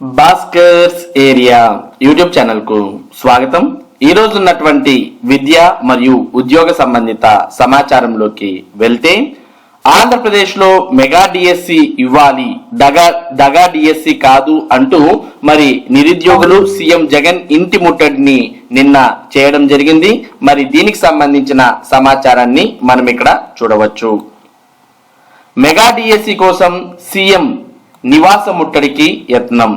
Bhaskar's area YouTube ఛానల్కు స్వాగతం. ఈ రోజు ఉన్నటువంటి విద్య మరియు ఉద్యోగ సంబంధిత సమాచారంలోకి వెళ్తే ఆంధ్రప్రదేశ్లో మెగా డిఎస్సి ఇవ్వాలి దగా దగా డిఎస్సి కాదు అంటూ మరి నిరుద్యోగులు సీఎం జగన్ ఇంటి ముట్టడిని నిన్న చేయడం జరిగింది. మరి దీనికి సంబంధించిన సమాచారాన్ని మనం ఇక్కడ చూడవచ్చు. మెగా డిఎస్సి కోసం సీఎం నివాస ముట్టడికి యత్నం.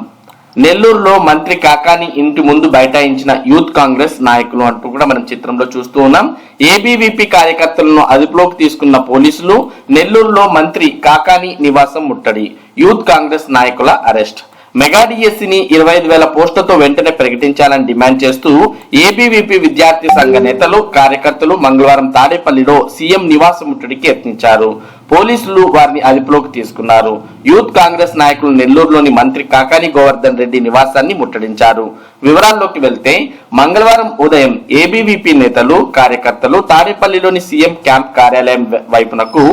నెల్లూరులో మంత్రి కాకాని ఇంటి ముందు బైఠాయించిన యూత్ కాంగ్రెస్ నాయకులు అంటూ కూడా మనం చిత్రంలో చూస్తూ ఉన్నాం. ఏబీవీపీ కార్యకర్తలను అదుపులోకి తీసుకున్న పోలీసులు నెల్లూరులో మంత్రి కాకాని నివాసం ముట్టడి యూత్ కాంగ్రెస్ నాయకుల అరెస్ట్. మెగా డిఎస్సిని ఇరవై ఐదు వేల పోస్టులతో వెంటనే ప్రకటించాలని డిమాండ్ చేస్తూ ఏబీవీపీ విద్యార్థి సంఘ నేతలు కార్యకర్తలు మంగళవారం తాడేపల్లిలో సీఎం నివాసం ముట్టడికి యత్నించారు. పోలీసులు వారిని అదుపులోకి తీసుకున్నారు. యూత్ కాంగ్రెస్ నాయకులు నెల్లూరులోని మంత్రి కాకాని గోవర్ధన్ రెడ్డి నివాసాన్ని ముట్టడించారు. వివరాల్లోకి వెళ్తే మంగళవారం ఉదయం ఏబీవీపీ నేతలు కార్యకర్తలు తాడేపల్లిలోని సీఎం క్యాంప్ కార్యాలయం వైపునకు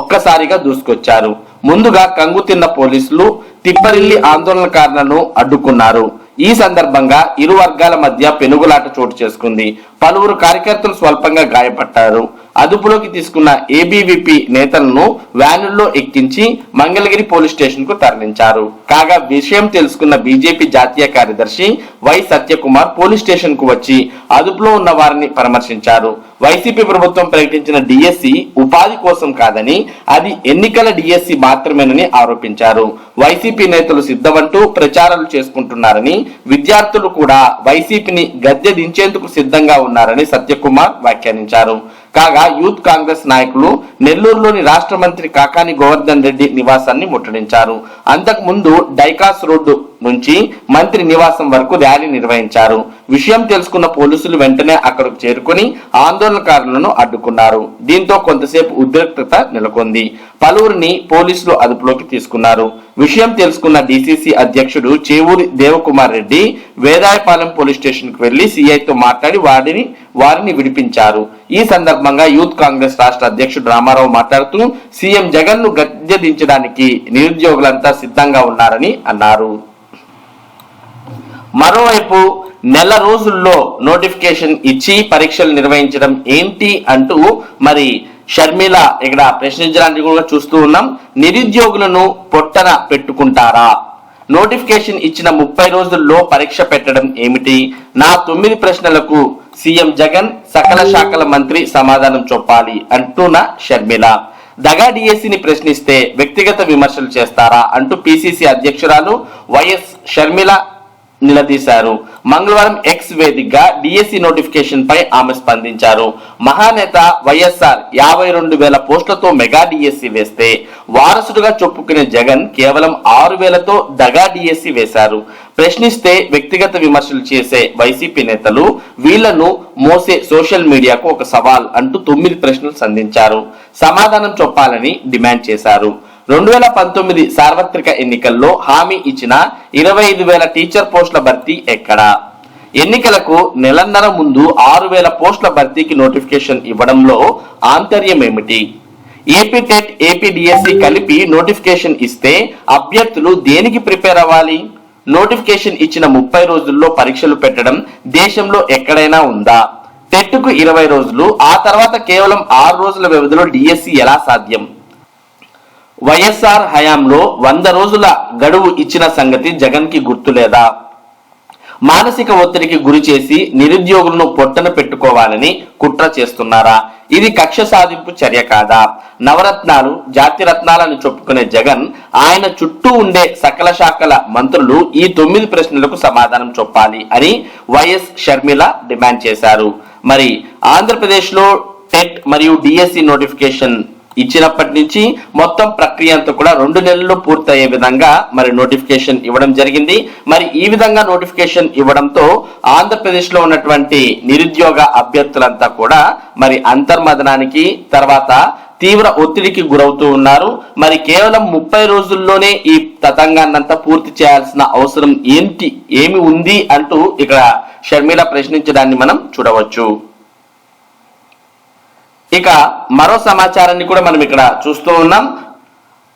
ఒక్కసారిగా దూసుకొచ్చారు. ముందుగా కంగు తిన్న పోలీసులు తిప్పరిల్లి ఆందోళనకారులను అడ్డుకున్నారు. ఈ సందర్భంగా ఇరు వర్గాల మధ్య పెనుగులాట చోటు చేసుకుంది. పలువురు కార్యకర్తలు స్వల్పంగా గాయపడ్డారు. అదుపులోకి తీసుకున్న ఏబీవీపీ నేతలను వ్యానుల్లో ఎక్కించి మంగళగిరి పోలీస్ స్టేషన్కు తరలించారు. కాగా విషయం తెలుసుకున్న బీజేపీ జాతీయ కార్యదర్శి వై సత్యకుమార్ పోలీస్ స్టేషన్కు వచ్చి అదుపులో ఉన్న వారిని పరామర్శించారు. వైసీపీ ప్రభుత్వం ప్రకటించిన డిఎస్సి ఉపాధి కోసం కాదని అది ఎన్నికల డిఎస్సి మాత్రమేనని ఆరోపించారు. వైసీపీ నేతలు సిద్ధమంటూ ప్రచారాలు చేసుకుంటున్నారని విద్యార్థులు కూడా వైసీపీని గద్దె దించేందుకు సిద్ధంగా ఉన్నారని సత్యకుమార్ వ్యాఖ్యానించారు. కాగా యూత్ కాంగ్రెస్ నాయకులు నెల్లూరులోని రాష్ట్ర మంత్రి కాకాని గోవర్ధన్ రెడ్డి నివాసాన్ని ముట్టడించారు. అంతకు ముందు డైకాస్ రోడ్డు నుంచి మంత్రి నివాసం వరకు ర్యాలీ నిర్వహించారు. విషయం తెలుసుకున్న పోలీసులు వెంటనే అక్కడకు చేరుకుని ఆందోళనకారులను అడ్డుకున్నారు. దీంతో కొంతసేపు ఉద్రిక్తత నెలకొంది. పలువురిని పోలీసులు అదుపులోకి తీసుకున్నారు. విషయం తెలుసుకున్న డిసిసి అధ్యక్షుడు చేవూరి దేవకుమార్ రెడ్డి వేదాయపాలెం పోలీస్ స్టేషన్కు వెళ్ళి సిఐతో మాట్లాడి వారిని వారిని విడిపించారు. ఈ సందర్భంగా యూత్ కాంగ్రెస్ రాష్ట్ర అధ్యక్షుడు రామ రామారావు మాట్లాడుతూ సీఎం జగన్ను గద్దెదించడానికి నిరుద్యోగులంతా సిద్ధంగా ఉన్నారని అన్నారు. మరోవైపు నెల రోజుల్లో నోటిఫికేషన్ ఇచ్చి పరీక్షలు నిర్వహించడం ఏంటి అంటూ మరి షర్మిల ఇక్కడ ప్రశ్నించడానికి కూడా చూస్తూ ఉన్నాం. నిరుద్యోగులను పొట్టన పెట్టుకుంటారా? నోటిఫికేషన్ ఇచ్చిన ముప్పై రోజుల్లో పరీక్ష పెట్టడం ఏమిటి? నా తొమ్మిది ప్రశ్నలకు సీఎం జగన్ సకల శాఖల మంత్రి సమాధానం చెప్పాలి అంటున్న షర్మిల? దగా డిఎస్సిని ప్రశ్నిస్తే వ్యక్తిగత విమర్శలు చేస్తారా అంటూ పిసిసి అధ్యక్షురాలు వైఎస్ షర్మిల నిలదీశారు. మంగళవారం ఎక్స్ వేదికగా డిఎస్సి నోటిఫికేషన్ పై ఆమె స్పందించారు. మహానేత వైఎస్ఆర్ యాభై రెండు వేల పోస్టులతో మెగా డిఎస్సి వేస్తే వారసుడుగా చెప్పుకునే జగన్ కేవలం ఆరు వేలతో దగా డిఎస్సి వేశారు. ప్రశ్నిస్తే వ్యక్తిగత విమర్శలు చేసే వైసీపీ నేతలు వీళ్ళను మోసే సోషల్ మీడియాకు ఒక సవాల్ అంటూ తొమ్మిది ప్రశ్నలు సంధించారు. సమాధానం చెప్పాలని డిమాండ్ చేశారు. రెండు వేల పంతొమ్మిది సార్వత్రిక ఎన్నికల్లో హామీ ఇచ్చిన ఇరవై ఐదు వేల టీచర్ పోస్టుల భర్తీ ఎక్కడా? ఎన్నికలకు నెలన్నర ముందు ఆరు వేల పోస్టుల భర్తీకి నోటిఫికేషన్ ఇవ్వడంలో ఆంతర్యం ఏమిటి ఏపీ టెట్ ఏపీ డిఎస్సి కలిపి నోటిఫికేషన్ ఇస్తే అభ్యర్థులు దేనికి ప్రిపేర్ అవ్వాలి? నోటిఫికేషన్ ఇచ్చిన ముప్పై రోజుల్లో పరీక్షలు పెట్టడం దేశంలో ఎక్కడైనా ఉందా? టెట్కు ఇరవై రోజులు ఆ తర్వాత కేవలం ఆరు రోజుల వ్యవధిలో డిఎస్సి ఎలా సాధ్యం? వైఎస్ఆర్ హయాంలో వంద రోజుల గడువు ఇచ్చిన సంగతి జగన్కి గుర్తులేదా మానసిక ఒత్తిడికి గురి చేసి నిరుద్యోగులను పొట్టన పెట్టుకోవాలని కుట్ర చేస్తున్నారా? ఇది కక్ష సాధింపు చర్య కాదా? నవరత్నాలు జాతి రత్నాలను చెప్పుకునే జగన్ ఆయన చుట్టూ ఉండే సకల శాఖల మంత్రులు ఈ తొమ్మిది ప్రశ్నలకు సమాధానం చెప్పాలి అని వైఎస్ షర్మిల డిమాండ్ చేశారు. మరి ఆంధ్రప్రదేశ్లో టెట్ మరియు డిఎస్సి నోటిఫికేషన్ ఇచ్చినప్పటి నుంచి మొత్తం ప్రక్రియ అంతా కూడా రెండు నెలల్లో పూర్తయ్యే విధంగా మరి నోటిఫికేషన్ ఇవ్వడం జరిగింది. మరి ఈ విధంగా నోటిఫికేషన్ ఇవ్వడంతో ఆంధ్రప్రదేశ్లో ఉన్నటువంటి నిరుద్యోగ అభ్యర్థులంతా కూడా మరి అంతర్మదనానికి తర్వాత తీవ్ర ఒత్తిడికి గురవుతూ ఉన్నారు. మరి కేవలం ముప్పై రోజుల్లోనే ఈ తతంగాన్నంతా పూర్తి చేయాల్సిన అవసరం ఏంటి ఏమి ఉంది అంటూ ఇక్కడ షర్మిల ప్రశ్నించడాన్ని మనం చూడవచ్చు. ఇక మరో సమాచారాన్ని కూడా మనం ఇక్కడ చూస్తూ ఉన్నాం.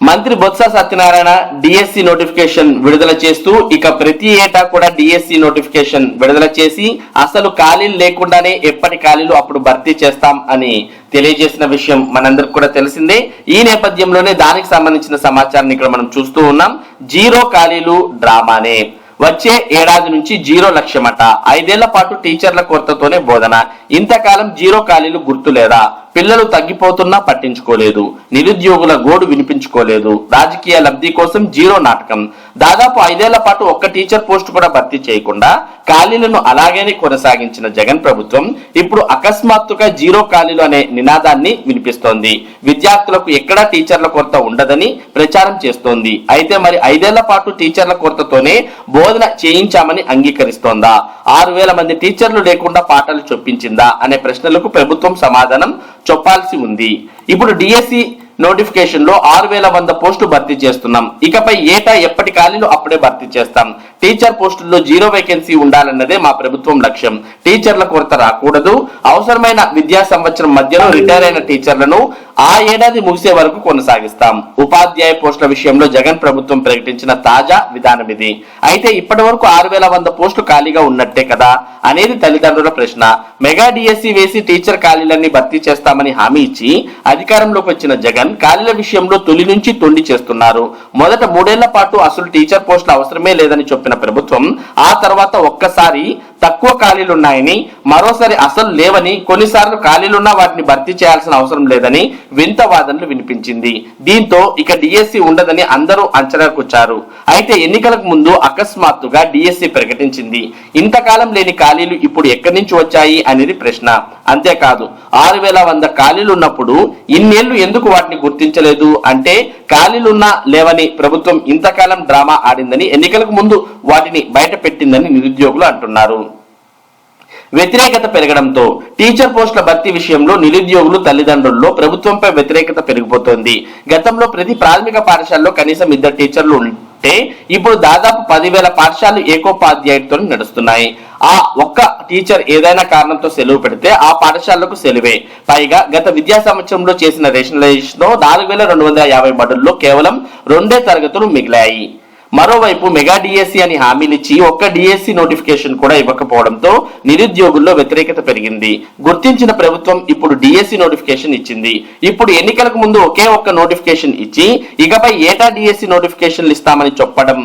మంత్రి బొత్స సత్యనారాయణ డిఎస్సి నోటిఫికేషన్ విడుదల చేస్తూ ఇక ప్రతి ఏటా కూడా డిఎస్సి నోటిఫికేషన్ విడుదల చేసి అసలు ఖాళీలు లేకుండానే ఎప్పటి ఖాళీలు అప్పుడు భర్తీ చేస్తాం అని తెలియజేసిన విషయం మనందరికి కూడా తెలిసిందే. ఈ నేపథ్యంలోనే దానికి సంబంధించిన సమాచారాన్ని ఇక్కడ మనం చూస్తూ ఉన్నాం. జీరో ఖాళీలు డ్రామానే. వచ్చే ఏడాది నుంచి జీరో లక్ష్యమట. ఐదేళ్ళ పాటు టీచర్ల కొరతతోనే బోధన. ఇంతకాలం జీరో ఖాళీలు గుర్తులేదా పిల్లలు తగ్గిపోతున్నా పట్టించుకోలేదు. నిరుద్యోగుల గోడు వినిపించుకోలేదు. రాజకీయ లబ్ధి కోసం జీరో నాటకం. దాదాపు ఐదేళ్ళ పాటు ఒక్క టీచర్ పోస్ట్ కూడా భర్తీ చేయకుండా ఖాళీలను అలాగేనే కొనసాగించిన జగన్ ప్రభుత్వం ఇప్పుడు అకస్మాత్తుగా జీరో ఖాళీలు అనే నినాదాన్ని వినిపిస్తోంది. విద్యార్థులకు ఎక్కడా టీచర్ల కొరత ఉండదని ప్రచారం చేస్తోంది. అయితే మరి ఐదేళ్ళ పాటు టీచర్ల కొరతతోనే బోధన చేయించామని అంగీకరిస్తోందా? ఆరు వేల మంది టీచర్లు లేకుండా పాఠాలు చొప్పించిందా? అనే ప్రశ్నలకు ప్రభుత్వం సమాధానం చెప్పాల్సి ఉంది. ఇప్పుడు డిఎస్సి నోటిఫికేషన్లో ఆరు వేల వంద పోస్టు భర్తీ చేస్తున్నాం. ఇకపై ఏటా ఎప్పటి ఖాళీలు అప్పుడే భర్తీ చేస్తాం. టీచర్ పోస్టుల్లో జీరో వేకెన్సీ ఉండాలన్నదే మా ప్రభుత్వం లక్ష్యం. టీచర్ల కొరత రాకూడదు. అవసరమైన విద్యా సంవత్సరం మధ్యలో రిటైర్ అయిన టీచర్లను ఆ ఏడాది ముగిసే వరకు కొనసాగిస్తాం. ఉపాధ్యాయ పోస్టుల విషయంలో జగన్ ప్రభుత్వం ప్రకటించిన తాజా విధానం ఇది. అయితే ఇప్పటి వరకు ఆరు వేల వంద పోస్టులు ఖాళీగా ఉన్నట్టే కదా అనేది తల్లిదండ్రుల ప్రశ్న. మెగా డిఎస్సి వేసి టీచర్ ఖాళీలన్నీ భర్తీ చేస్తామని హామీ ఇచ్చి అధికారంలోకి వచ్చిన జగన్ ఖాళీల విషయంలో తొలి నుంచి తొండి చేస్తున్నారు. మొదట మూడేళ్ళ పాటు అసలు టీచర్ పోస్టులు అవసరమే లేదని చెప్పిన ప్రభుత్వం ఆ తర్వాత ఒక్కసారి తక్కువ ఖాళీలున్నాయని మరోసారి అసలు లేవని కొన్నిసార్లు ఖాళీలున్నా వాటిని భర్తీ చేయాల్సిన అవసరం లేదని వింత వాదనలు వినిపించింది. దీంతో ఇక డిఎస్సి ఉండదని అందరూ అంచనాకొచ్చారు అయితే ఎన్నికలకు ముందు అకస్మాత్తుగా డిఎస్సి ప్రకటించింది. ఇంతకాలం లేని ఖాళీలు ఇప్పుడు ఎక్కడి నుంచి వచ్చాయి అనేది ప్రశ్న. అంతేకాదు ఆరు వేల వంద ఖాళీలు ఉన్నప్పుడు ఇన్నేళ్ళు ఎందుకు వాటిని గుర్తించలేదు? అంటే ఖాళీలున్నా లేవని ప్రభుత్వం ఇంతకాలం డ్రామా ఆడిందని ఎన్నికలకు ముందు వాటిని బయట పెట్టిందని నిరుద్యోగులు అంటున్నారు. వ్యతిరేకత పెరగడంతో టీచర్ పోస్టుల భర్తీ విషయంలో నిరుద్యోగులు తల్లిదండ్రుల్లో ప్రభుత్వంపై వ్యతిరేకత పెరిగిపోతోంది. గతంలో ప్రతి ప్రాథమిక పాఠశాలలో కనీసం ఇద్దరు టీచర్లు ఉంటే ఇప్పుడు దాదాపు పదివేల పాఠశాలలు ఏకోపాధ్యాయుడితో నడుస్తున్నాయి. ఆ ఒక్క టీచర్ ఏదైనా కారణంతో సెలవు పెడితే ఆ పాఠశాలకు సెలవే. పైగా గత విద్యా సంవత్సరంలో చేసిన రేషనలైజేషన్లో నాలుగు వేల రెండు వందల యాభై బడుల్లో కేవలం రెండే తరగతులు మిగిలాయి. మరోవైపు మెగా డిఎస్సి అని హామీలిచ్చి ఒక్క డిఎస్సి నోటిఫికేషన్ కూడా ఇవ్వకపోవడంతో నిరుద్యోగుల్లో వ్యతిరేకత పెరిగింది. గుర్తించిన ప్రభుత్వం ఇప్పుడు డిఎస్సి నోటిఫికేషన్ ఇచ్చింది. ఇప్పుడు ఎన్నికలకు ముందు ఒకే ఒక్క నోటిఫికేషన్ ఇచ్చి ఇకపై ఏటా డిఎస్సి నోటిఫికేషన్లు ఇస్తామని చెప్పడం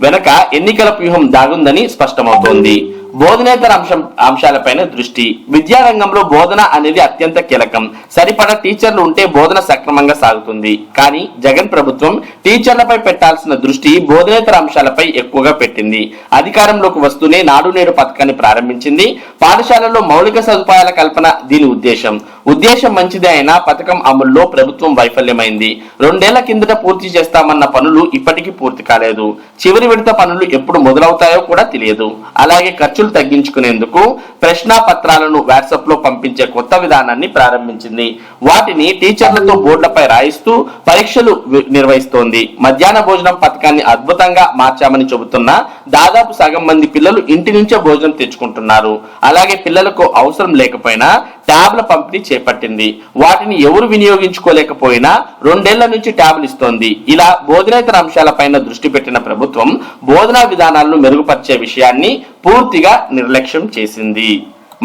వెనక ఎన్నికల వ్యూహం దాగుందని స్పష్టమవుతోంది. బోధనేతర అంశం అంశాలపైన దృష్టి. విద్యారంగంలో బోధన అనేది అత్యంత కీలకం. సరిపడా టీచర్లు ఉంటే బోధన సక్రమంగా సాగుతుంది. కానీ జగన్ ప్రభుత్వం టీచర్లపై పెట్టాల్సిన దృష్టి బోధనేతర అంశాలపై ఎక్కువగా పెట్టింది. అధికారంలోకి వస్తూనే నాడు నేడు పథకాన్ని ప్రారంభించింది. పాఠశాలలో మౌలిక సదుపాయాల కల్పన దీని ఉద్దేశం. ఉద్దేశం మంచిదే అయినా పథకం అమల్లో ప్రభుత్వం వైఫల్యమైంది. రెండేళ్ళ కిందట పూర్తి చేస్తామన్న పనులు ఇప్పటికీ పూర్తి కాలేదు. చివరి విడత పనులు ఎప్పుడు మొదలవుతాయో కూడా తెలియదు. అలాగే ఖర్చు ఖర్చులు తగ్గించుకునేందుకు ప్రశ్నా పత్రాలను వాట్సాప్లో పంపించే కొత్త విధానాన్ని ప్రారంభించింది. వాటిని టీచర్లతో బోర్డులపై రాయిస్తూ పరీక్షలు నిర్వహిస్తోంది. మధ్యాహ్న భోజనం పథకాన్ని అద్భుతంగా మార్చామని చెబుతున్న దాదాపు సగం మంది పిల్లలు ఇంటి నుంచే భోజనం తెచ్చుకుంటున్నారు. అలాగే పిల్లలకు అవసరం లేకపోయినా ట్యాబ్ల పంపిణీ చేపట్టింది. వాటిని ఎవరు వినియోగించుకోలేకపోయినా రెండేళ్ళ నుంచి ట్యాబ్లు ఇస్తోంది. ఇలా బోధనేతర అంశాలపైన దృష్టి పెట్టిన ప్రభుత్వం బోధనా విధానాలను మెరుగుపరిచే విషయాన్ని పూర్తిగా నిర్లక్ష్యం చేసింది.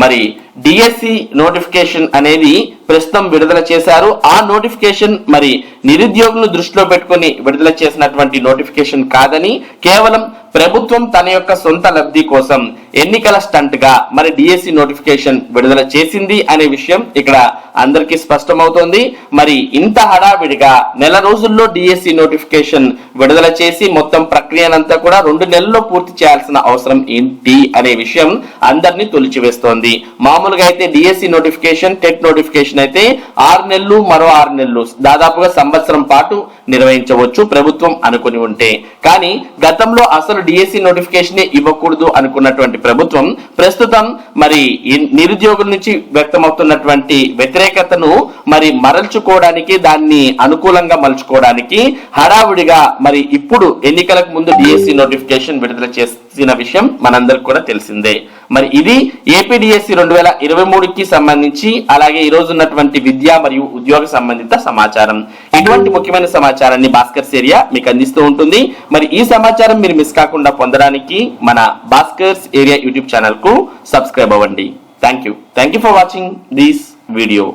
మరి డిఎస్సి నోటిఫికేషన్ అనేది ప్రస్తుతం విడుదల చేశారు. ఆ నోటిఫికేషన్ మరి నిరుద్యోగులను దృష్టిలో పెట్టుకొని విడుదల చేసినటువంటి నోటిఫికేషన్ కాదని కేవలం ప్రభుత్వం తన యొక్క సొంత లబ్ధి కోసం ఎన్నికల స్టంట్గా మరి డిఎస్సి నోటిఫికేషన్ విడుదల చేసింది అనే విషయం ఇక్కడ అందరికీ స్పష్టమవుతోంది. మరి ఇంత హడావిడిగా నెల రోజుల్లో డిఎస్సి నోటిఫికేషన్ విడుదల చేసి మొత్తం ప్రక్రియనంతా కూడా రెండు నెలల్లో పూర్తి చేయాల్సిన అవసరం ఏంటి అనే విషయం అందరినీ తొలిచివేస్తోంది. మామూలుగా అయితే డిఎస్సి నోటిఫికేషన్ టెట్ నోటిఫికేషన్ అయితే ఆరు నెలలు మరో ఆరు నెలలు దాదాపుగా సంవత్సరం పాటు నిర్వహించవచ్చు ప్రభుత్వం అనుకుని ఉంటే. కానీ గతంలో అసలు డిఎస్సి నోటిఫికేషన్ ఇవ్వకూడదు అనుకున్నటువంటి ప్రభుత్వం ప్రస్తుతం మరి నిరుద్యోగుల నుంచి వ్యక్తమవుతున్నటువంటి వ్యతిరేకతను మరి మరల్చుకోవడానికి దాన్ని అనుకూలంగా మలుచుకోవడానికి హడావుడిగా మరి ఇప్పుడు ఎన్నికలకు ముందు డిఎస్సి నోటిఫికేషన్ విడుదల చేసిన విషయం మనందరికి కూడా తెలిసిందే. మరి ఇది ఏపీడిఎస్సి రెండు వేల ఇరవై మూడుకి సంబంధించి అలాగే ఈ రోజు ఉన్నటువంటి విద్య మరియు ఉద్యోగ సంబంధిత సమాచారం. ఇటువంటి ముఖ్యమైన సమాచారాన్ని భాస్కర్స్ ఏరియా మీకు అందిస్తూ ఉంటుంది. మరి ఈ సమాచారం మీరు మిస్ కాకుండా పొందడానికి మన భాస్కర్స్ ఏరియా యూట్యూబ్ ఛానల్కు సబ్స్క్రైబ్ అవ్వండి. Thank you thank you for watching this video